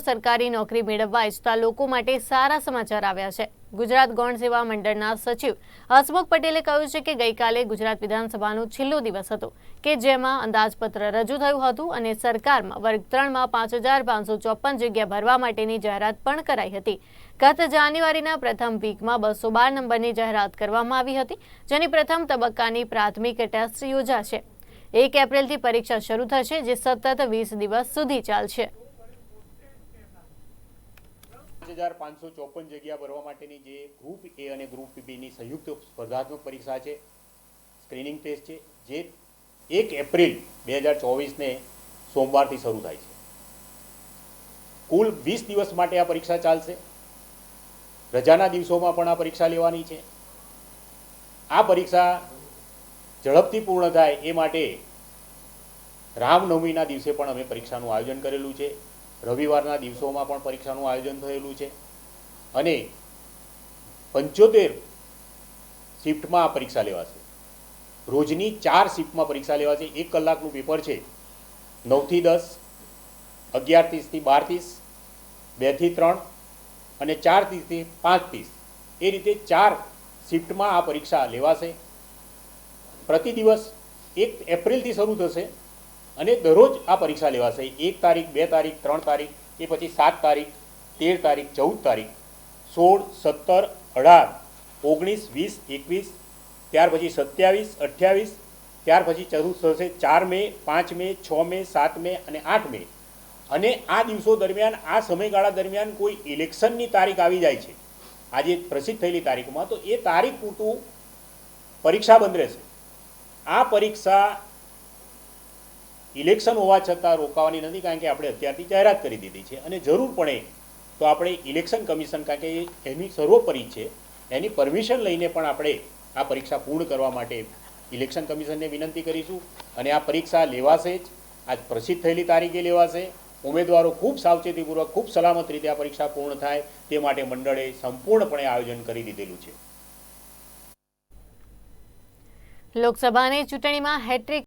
સરકારી નોકરી મેળવવા ઇચ્છતા લોકો માટે સારા સમાચાર આવ્યા છે. ગુજરાત ગૌણ સેવા મંડળના સચિવ હસમુખ પટેલે કહ્યું છે કે ગઈકાલે ગુજરાત વિધાનસભાનો છેલ્લો દિવસ હતો કે જેમાં અંદાજપત્ર રજૂ થયું હતું અને સરકારમાં વર્ગ ત્રણમાં પાંચ હજાર પાંચસો ચોપન જગ્યા ભરવા માટેની જાહેરાત પણ કરાઈ હતી. ગત જાન્યુઆરીના પ્રથમ વીકમાં બસો બાર નંબરની જાહેરાત કરવામાં આવી હતી, જેની પ્રથમ તબક્કાની પ્રાથમિક ટેસ્ટ યોજાશે. એક એપ્રિલથી પરીક્ષા શરૂ થશે, જે સતત વીસ દિવસ સુધી ચાલશે. પાંચ હજાર પાંચસો ચોપન જગ્યા ભરવા માટેની જે ગ્રુપ એ અને ગ્રુપ બીની સંયુક્ત સ્પર્ધાત્મક પરીક્ષા છે સ્ક્રીનિંગ ટેસ્ટ છે, જે એક એપ્રિલ બે હજાર ચોવીસને સોમવારથી શરૂ થાય છે. કુલ વીસ દિવસ માટે આ પરીક્ષા ચાલશે. રજાના દિવસોમાં પણ આ પરીક્ષા લેવાની છે. આ પરીક્ષા ઝડપથી પૂર્ણ થાય એ માટે રામનવમીના દિવસે પણ અમે પરીક્ષાનું આયોજન કરેલું છે. રવિવારના દિવસોમાં પણ પરીક્ષાનું આયોજન થયેલું છે. અને પંચોતેર શિફ્ટમાં આ પરીક્ષા લેવાશે. રોજની ચાર શિફ્ટમાં પરીક્ષા લેવાશે. એક કલાકનું પેપર છે. નવથી દસ અગિયાર ત્રીસથી બાર ત્રીસ બેથી ત્રણ અને ચાર ત્રીસથી પાંચ ત્રીસ એ રીતે ચાર શિફ્ટમાં આ પરીક્ષા લેવાશે. પ્રતિ દિવસ એક એપ્રિલથી શરૂ થશે. અને દરરોજ આ પરીક્ષા લેવાશે. એક તારીખ, બે તારીખ, ત્રણ તારીખ એ પછી સાત તારીખ, તેર તારીખ, ચૌદ તારીખ. સોળ, સત્તર, અઢાર. ઓગણીસ, વીસ, એકવીસ. ત્યાર પછી સત્યાવીસ, અઠ્યાવીસ. ત્યાર પછી શરૂ થશે ચાર મે, પાંચ મે, છ મે, સાત મે અને આઠ મે. અને આ દિવસો દરમિયાન, આ સમયગાળા દરમિયાન કોઈ ઇલેક્શનની તારીખ આવી જાય છે. આજે પ્રસિદ્ધ થયેલી તારીખમાં તો એ તારીખ પૂરતું પરીક્ષા બંધ રહેશે. આ પરીક્ષા ઇલેક્શન હોવા છતાં રોકાવાની નથી, કારણ કે આપણે અત્યારથી જાહેરાત કરી દીધી છે. અને જરૂર પડે તો આપણે ઇલેક્શન કમિશન, કારણ કે એની સર્વોપરી છે, એની પરમિશન લઈને પણ આપણે આ પરીક્ષા પૂર્ણ કરવા માટે ઇલેક્શન કમિશનને વિનંતી કરીશું. અને આ પરીક્ષા લેવાશે જ. આજ પ્રસિદ્ધ થયેલી તારીખે લેવાશે. ઉમેદવારો ખૂબ સાવચેતીપૂર્વક, ખૂબ સલામત રીતે આ પરીક્ષા પૂર્ણ થાય તે માટે મંડળે સંપૂર્ણપણે આયોજન કરી દીધેલું છે. લોકસભાની ચૂંટણીમાં હેટ્રિક